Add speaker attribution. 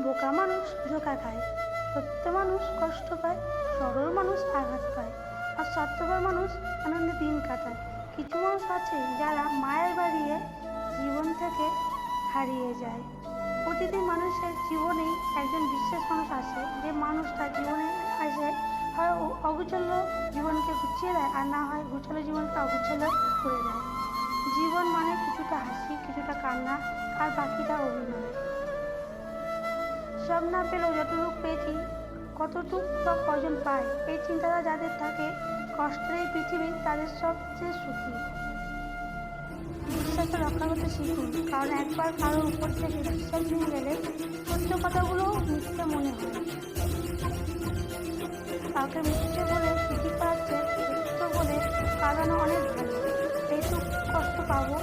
Speaker 1: বোকা মানুষ ধোকা খায়, সত্য মানুষ কষ্ট পায়, সরল মানুষ আঘাত পায়, আর স্বার্থপর মানুষ আনন্দে দিন কাটায়। কিছু মানুষ আছে যারা মায়ের বাড়িয়ে জীবন থেকে হারিয়ে যায়। প্রতিটি মানুষের জীবনেই একজন বিশেষ মানুষ আছে যে মানুষটা জীবনে আসে হয় ও অগুছালো জীবনকে গুছিয়ে দেয়, আর না হয় গুছালো জীবনকে অগুছালো করে দেয়। জীবন মানে কিছুটা হাসি, কিছুটা কান্না, আর বাকিটা অভিনয়। সব না পেলেও যতটুকু পেয়েছি, কতটুকু বা কজন পায়, এই চিন্তাটা যাদের থাকে, কষ্টের এই পৃথিবী তাদের সবচেয়ে সুখী। বিশ্বাসটা রক্ষা করতে শিখুন, কারণ একবার কারোর উপর থেকে বিশ্বাস নিয়ে গেলে সত্য কথাগুলো মিথ্যে মনে হয়। কাউকে মিথ্যে বলে সুখী করাচ্ছে সত্য বলে কাঁদানো অনেক ভালো। এইটুকু কষ্ট পাবো।